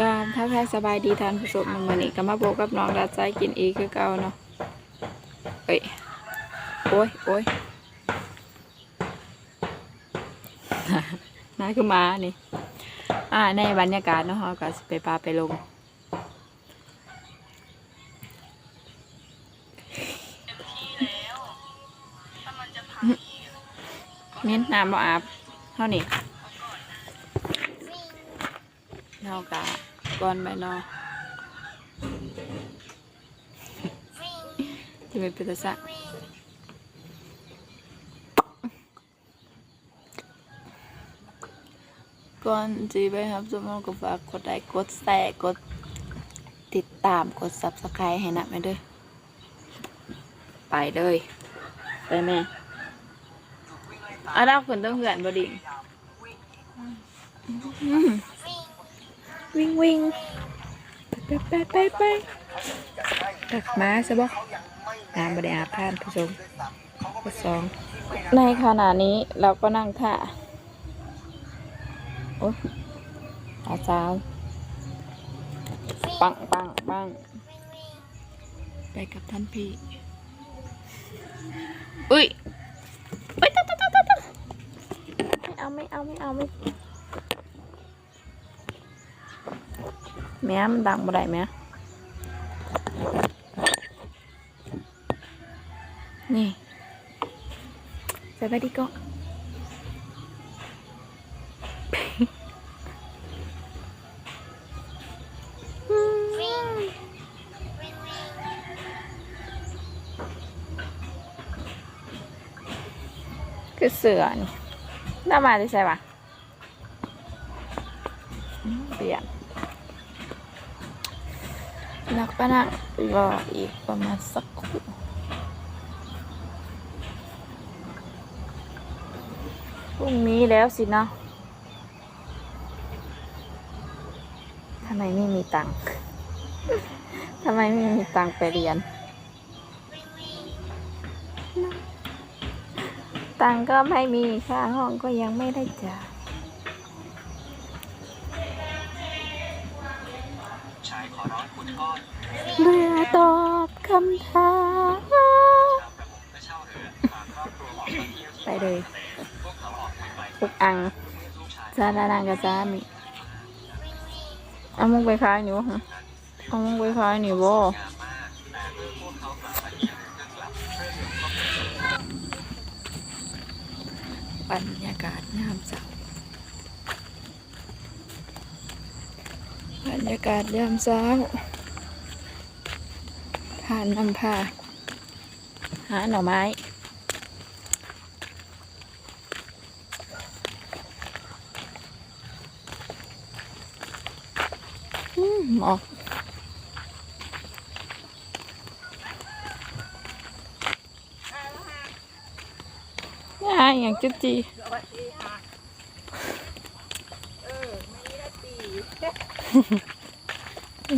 กามถ้าแพ้สบายดีทานผู้ชมมื้อนี้ก็มาโบกับน้องรัดใจกินอีกคือเก่าเนาะเอ้ยโอ้ยโอ้ยน่าคือมานี่ อ่า ในบรรยากาศเนาะเราก็ไปปลาไปลงมิ้นน้ำบ่อาบเท่านี้เรากะ ก่อนไปเนาะจะเป็นปิตาสะก่อนจีไปครับสมมติก็ฝากกดไลค์กดแชร์กดติดตามกด subscribe ให้นะแม่ด้อไปเลย ไปแม่เอาดาวขึ้นต้องเหือนบดิ่ง วิ่งวิ่งไปไปไปไปตักมาซะบ่น้ำบไดอาบท่านผู้ชมข้อสองในขณะนี้เราก็นั่งท่าโอ้อาจารย์ปังปังปังไปกับท่านพี่อุ้ยอุ้ยตะตะตะตะตะไม่เอาไม่เอาไม่เอาไม่ แม่มันดังบ่ได้แม่นี่ใส่ไปดีก็คือเสือนี่น่ามาจะใช่ปะอืมเปลี่ยน นักปะนะรออีกประมาณสักครู่พรุ่งนี้แล้วสินะทำไมไม่มีตังค์ทำไมไม่มีตังค์ไปเรียน ตังค์ก็ไม่มีค่าห้องก็ยังไม่ได้จ่าย เรือตอบคำถามไปเลยปุกอังซาดานางกับซามิเอามุกไปคล้ายหนูฮะเอามุกไปคล้ายหนูบ่บรรยากาศยามเช้าบรรยากาศยามเช้า ผ่านนำพาหาหน่อไม้อืมหมอกนี่าอย่างจุดจี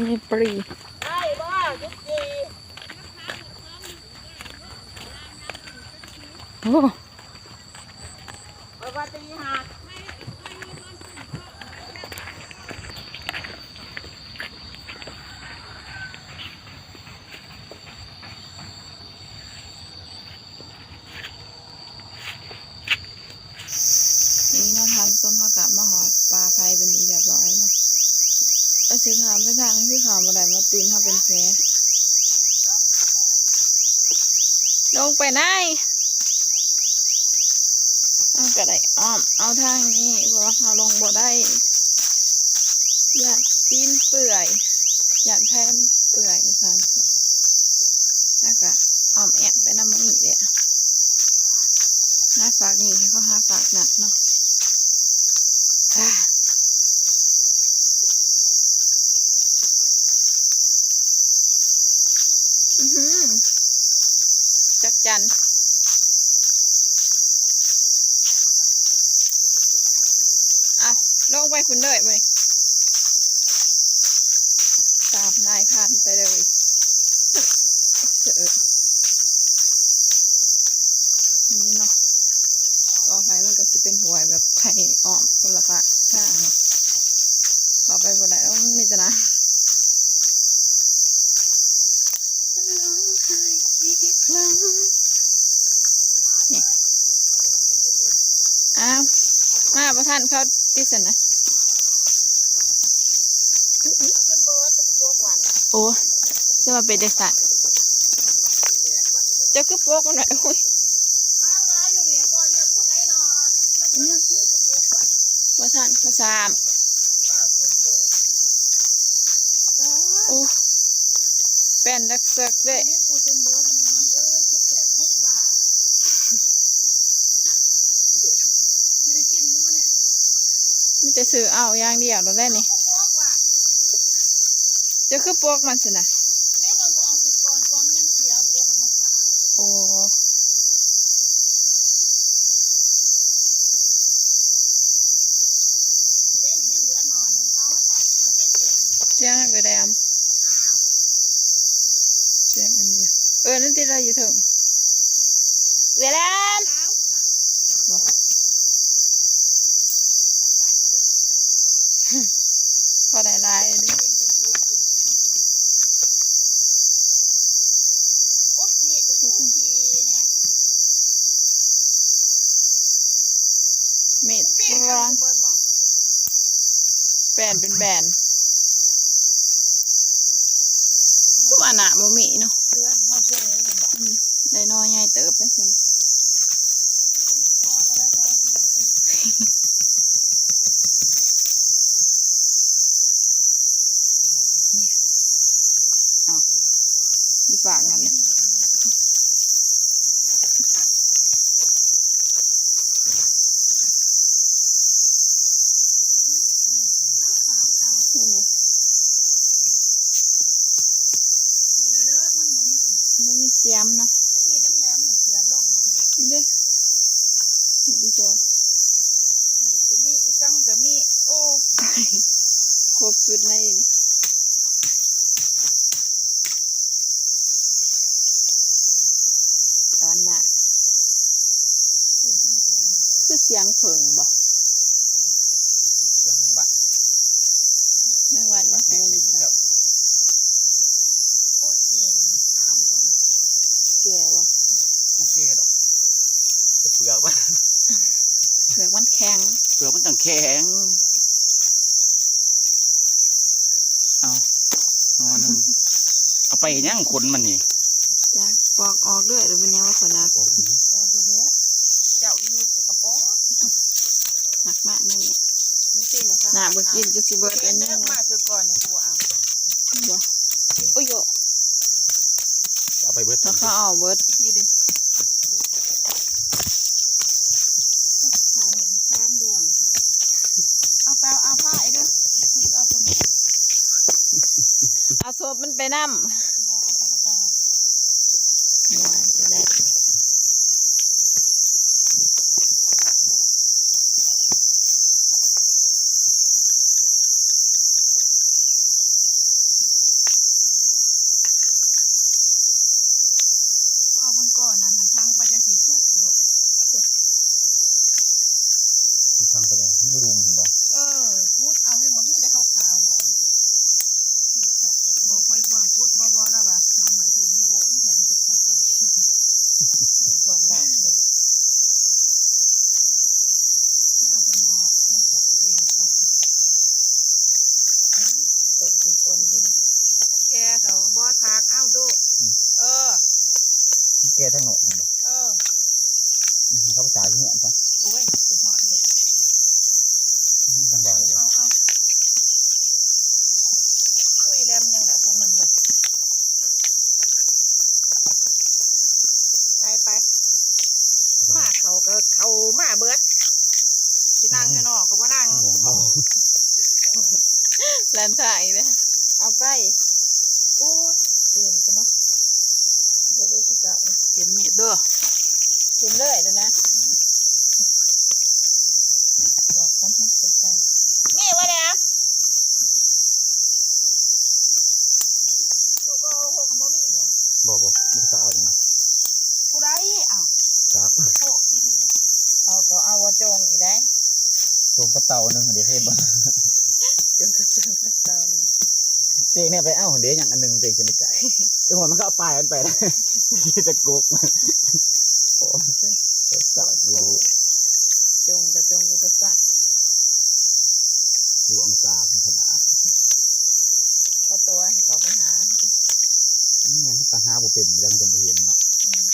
มีปรีได้บ่ยุกจี โอ้ปกติหักนี่เนาะทำส้มผักกาดมาหอดปลาไฟเป็นดีเรียบร้อยเนาะก็สิขามไปทางนั้นคือขามอะไรมาตีนเขาเป็นแผลลงไปไหน เอากระไดอ้อม เอาทางนี้เพราะว่าเขาลงบ่ได้ อยากตีนเปื่อย อยากแทนเปื่อยค่ะแล้วก็อ้อมแอบไปน้ำมันนี่เลยห้าฝากนี่เขาห้าฝากหนักเนาะอ่าอื้อหือจักจัน เอา ไปคุณเลยไปตามนายพรานไปเลยเสอนี่เนาะก็ไฟมันก็จะเป็นหวยแบบไข่อ้อมคนละปะทางเนาะข้าไปบนไหนแล้วมันมีแต่นะร้องไห้อีกครั้งนี่อ้าว มาประท่านเขาติสนะ เอาเป็นเบิร์ดตัวกระโป รงหวานโอ้จะมาเป็นเด็กสัตว์เจะก็โปกมันหน่อยโอ้ยน้ำร้ายอยู่เนี่ยก็เรียกพวกไอ้นอนมันก็เกิดกระโปรงหวานประทานเขาสามโอ้แป้นดักเซกด้วยนี่กูจึงเบิร์ดน้ำเอ้ยคุดแสบคุดว่าจะได้กินอยู่ปะเนี่ยมีแต่ซื้อเอาอย่างเดียวเราได้นี่ กระโปรงว่ะ เจะคือโปกมันสินะเดี๋ยวมันกูเอาสุดก่อนกูมันยังเขียวโปรงของมันขาวโอ้เดี๋ยวนี่ยังเหลือนอนหนึ่งเตาซักอะใส่เสียงเสียงกระแดมอ้าวเสียงอันเดียวเออนั่นที่เราอยู่ถึงเวลาม ขาวขาว บอก เขาผ่านคุด พอได้หลายเลย เป็นคุดคุดอีกโอ้ยนี่ก็คุกคีเนี่ย เม็ด มันเปรี้ย ร้อน เบิร์ดหมอ แบนเป็นแบนทุกอันอะบ่มีเนาะ เรื่องเขาเชื่อเลยบอก อืมได้น้อยใหญ่เติบไปสินะ นี่คือพ่อเขาได้ตอนที่เราเอ้ย มีฝากนั่นเลย ขาวเต่า โอ้ ดูเลยเด้อมันมันมี บ่มีเสียมเนาะ ถ้ามีน้ำแหลมของเสียบโลกหมอ เด้ดีกว่า นี่ก็มีอีจังก็มีโอ้ ครบ สุดในนี่ตอนน่ะปุ่นที่มาเสียงคือเสียงเผิงบ่ยังแมงบะแม่วันนี่สิว่าอยู่กับโอ้เจ๋งเช้าอยู่ก็หักเแก่บ่มุกเกดอกแต่เปลือกมันเผือกมันแข็ง เปลือกมันต่างแข็งเอานอนหนึ่งเอา ไปย่างคนมันนี่จ้ะปอกออกด้วยหรือเป็นยังว่าคนนักโอ้โหจ้าตัวเบ๊เจ้าลูกจะกระป๋อหนักมากนั่นนี่นี่สินะคะหน้าบ่กินจะสิเบิดเป็อันนเนื้นี้อมาเจอก่อนเนี่ยกูเอาบ่โอ้ยโยเอาไปเบิดถ้าเขาเอาเบิดนี่ดิกูถามเห็นซ้ำดวงสิเอาแปลเอาผ้าไอ้เด้อกูจะเอาตัวไหนเอาศพมันไปนํเอาเอากระตา ว่าจะได้ เอาบนก่อนนั่นหันทางไปจะสีจุดลูก ทางไปเลยไม่รุมเห็นบ่เออคุดเอาไว้บ่มีได้ขาวขาวหัวบ่ค่อยกว้างคุดบ่บ่แล้วว่ะมาใหม่ทุ่มโหยี่ให้เขาไปคุดกันความดังเลยหน้าพนอมันปวดตัวเองคุดตกกินปนนี่ก็ตะแกเขาบ่ทากเอ้าดูเออแกทั้งหนกมันบ่เออเขาไปจ่ายที่เนี่ยซะโอ้ยสิฮอดเลย จังเบาเอาเลยเอาเอาคุยแลมยังแหละพวกมันเลยไปไปมาเขาก็เขามาเบิดสินั่งอยู่นอกก็บ่นั่ง ห่วงเขา แลนถ่ายเลยเอาไปโอ้ยเตือนกันเนาะเดี๋ยวเดี๋ยวสิเจ้า เข็มมีดเด้อ ชิมเลยเดี๋ยวนะบอกกันนะเสร็จไป นี่วะเนี่ยตูก็เอาโหคำว่ามีบ่ บ่บ่นี่ก็เอาดีมา ผู้ใดอ้าว จัก โหดีดี เอาก็เอาว่าจงอี กได้โจมกระเต่าหนึงเดี๋ยวเทศบ่จงกระจงกระเตาหนึ่งเตียงเนี่ยไปเอ้าเดี๋ยวอย่างอันหนึงเตียงจะไม่จ่ายจังหวะมันก็เอาปลายมันไปนะจะกุกมันโอ้จะสั่งอยู่จงกระจงกระจะสะดวงตาเป็นขนาดก็ตัวให้เขาไปหานี่ไงถ้าตาหาบ่เป็นแล้วมันจะบ่เห็นเนาะอืม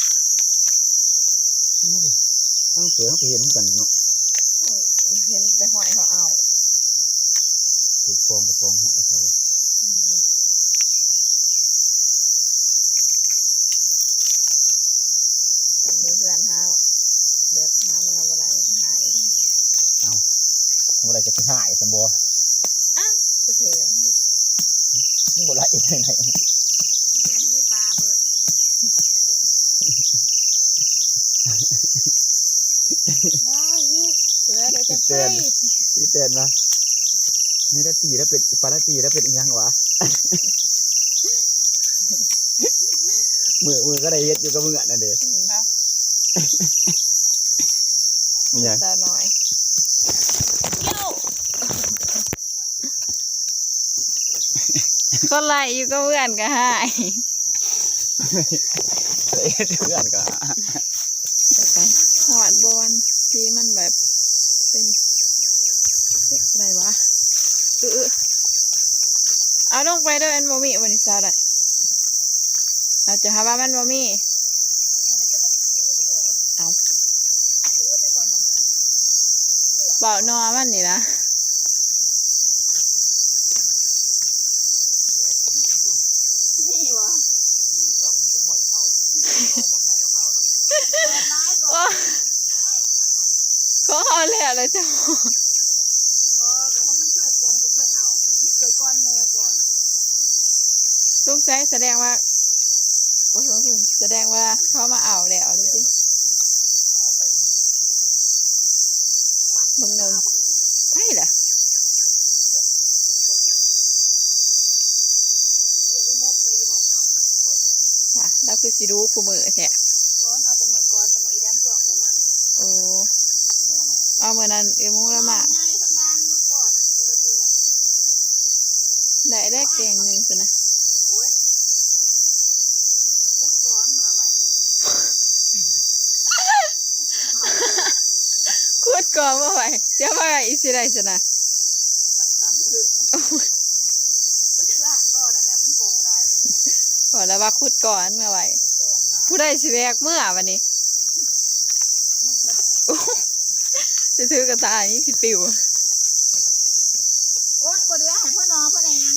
นี่ดิต้องสวยต้องเห็นกันเนาะ เห็นแต่หอยเขาเอาถือฟองตะฟองหอยเขาเลยนั่นเด้ออันเดียวเพื่อนหาแบบหาแมวบลานี่ก็หายได้ทำอะไรจะหายสมบัวก็เถื่อนนี่บ่ละเองไหน แม่นี่ปลาเบิด ว้าวพี่เสือเดี๋ยวจะไป ที่เต้นนะนี่ละตีแล้วเป็นปลาละตีแล้วเป็นอีหยังวะ มือมือก็ได้เฮ็ดอยู่กับมืออะนั่นเด้อืมมีหยัง ตาหน่อยโย่ก็ไล่อยู่ก็เพื่อนก็หายเฮ็ดเพื่อนก็ จะไปหอดบอลที่มันแบบเป็นเป็นอะไรวะเออเออเอาลงไปเด้วยอันบะมี่วันนี้ ซาได้เราจะหาว่ามันบะมี่เอาเบานอมันนี่นะนี่วะโอ้เขาเอาเลยอะไรจ้า บ่ก็เพราะมันช่วยปงกูช่วยเอาเกิดก้อนโมก่อน ลุงไซแสดงว่าโอ้โหแสดงว่าเขามาเอาแล้วดูสิเบังหนึ่งใช่เหรอเดี๋ยวอีมกไปอีมกเอาว่ะเราคือสิรู้คู่มือแท้บ่เอาแต่มือก่อนแต่มืออีแดมส่วงผมอะโอ้เอาเมื่อนั้นเอมูละมา ง่ายทางด้านมือก่อนน่ะเจอเถื่อ ได้ได้เก่งหนึ่งสินะ โอ้ยพูดก่อนเมื่อไหวดิ คูด ก่อนว่าไหวเจ้าว่าอีสิได้สินะไหวสามมือก็เสื้อก่อนนั่นแหละมันโกงได้พอแล้วว่าคูดก่อนเมื่อไหวผู้ได้สิแวกเมื่อวันนี้โอ้จะถือกระต่ายนี่สิปิวโอ้ยบ่เดือให้พ่อน้องพ่อแดง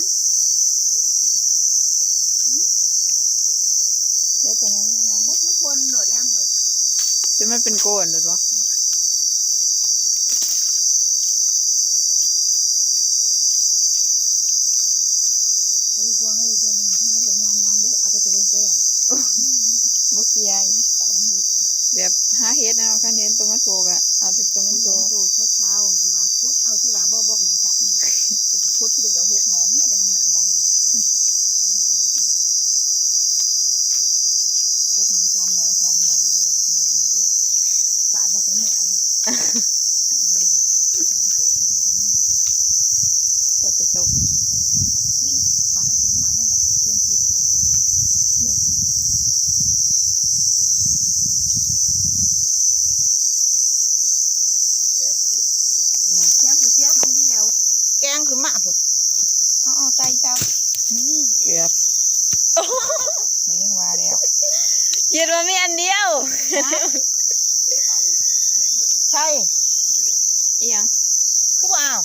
เดี๋ยวแต่นั้นนี่น้องพูดมันคนโหนดแล้วมือจะไม่เป็นโกนหรอวะ เฮ้ยกวางเฮ้ยตัวนึงมาเดี๋ยวยาง ยางเด้อเอาตัวตัวเป็นแป้งบ่เกียร์อย่างงี้แบบหาเฮ็ดนะกันเห็นตัวมันโผล่กะเอาแต่ตัวมันโตโผล่โตขาวๆคือว่าพุดเอาที่ว่าบ่บ่กินสารนะพุดผู้เดียวหกหมอมีแต่งามๆมองหันเลยพวกนี้สองหมอสองหมอเลยหมอที่ฝาดมาเป็นเหมืออะไร ก็จะตก ป้าซื้อหาเนี่ยนะเดี๋ยวเพิ่มพิษเลยเชี่ยมกับเชี่ยมอันเดียว แกงคือมากผมเอาเอาไตเตา อืมเกือบ ไม่ยังว่าแล้ว คิดว่ามีอันเดียว ใช่ อีหยัง กูบ่เอา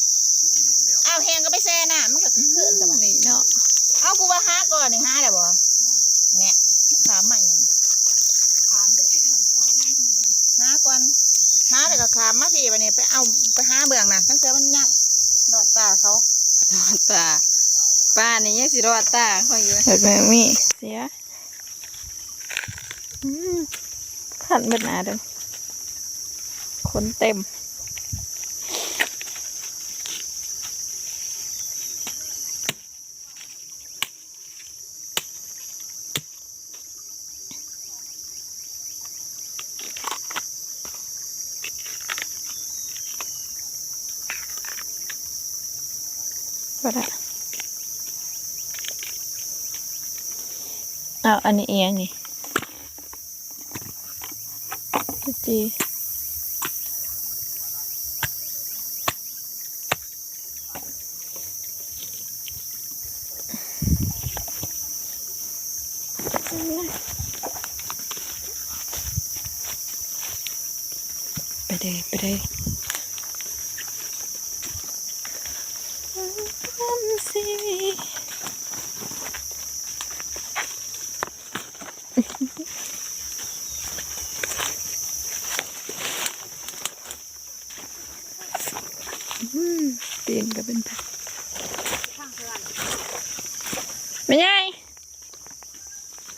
เอาแหงก็ไปแซ่น่ะมันก็ขึ้นแต่ว่า นี่เนาะ เอากูว่าหาก่อนนี่หาได้บ่เนี่ยมันขามมาอย่างขามได้ทางซ้ายหาก่อนหาแล้วก็ขามมาพี่บัดนี้ไปเอาไปหาเบื้องน่ะตั้งแต่มันยังดอดตาเขา รอดตาป้านี่ยัง สิรอดตาเขาอยู่เห็ดแมงมีเสียขันเบิดหนาเด้อคนเต็มก็ได้ อ้าวอันนี้เอียงนี่จุจีไปเลยไปเลยสิ อืมตีนก็เป็นแผล ไม่ใช่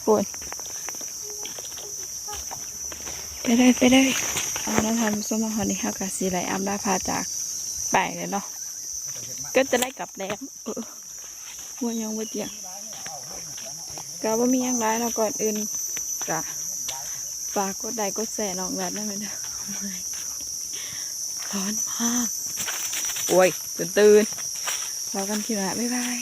ปวดไปเลยไปเลยเอาแล้วทำส้มมะฮอนี่ฮากาสีไหลอัมได้พาจากไปเลยเนาะก็จะได้กลับแล้วเออว่ายังว่าเจียงก็ว่ามีหยังไรเนาก่อนอื่นกะฝากกดไลค์กดแชร์น้องแบบนั้นไหมเด้อร้อนมากโอ้ยตื่นตื่นรอกันทีละบ๊ายบาย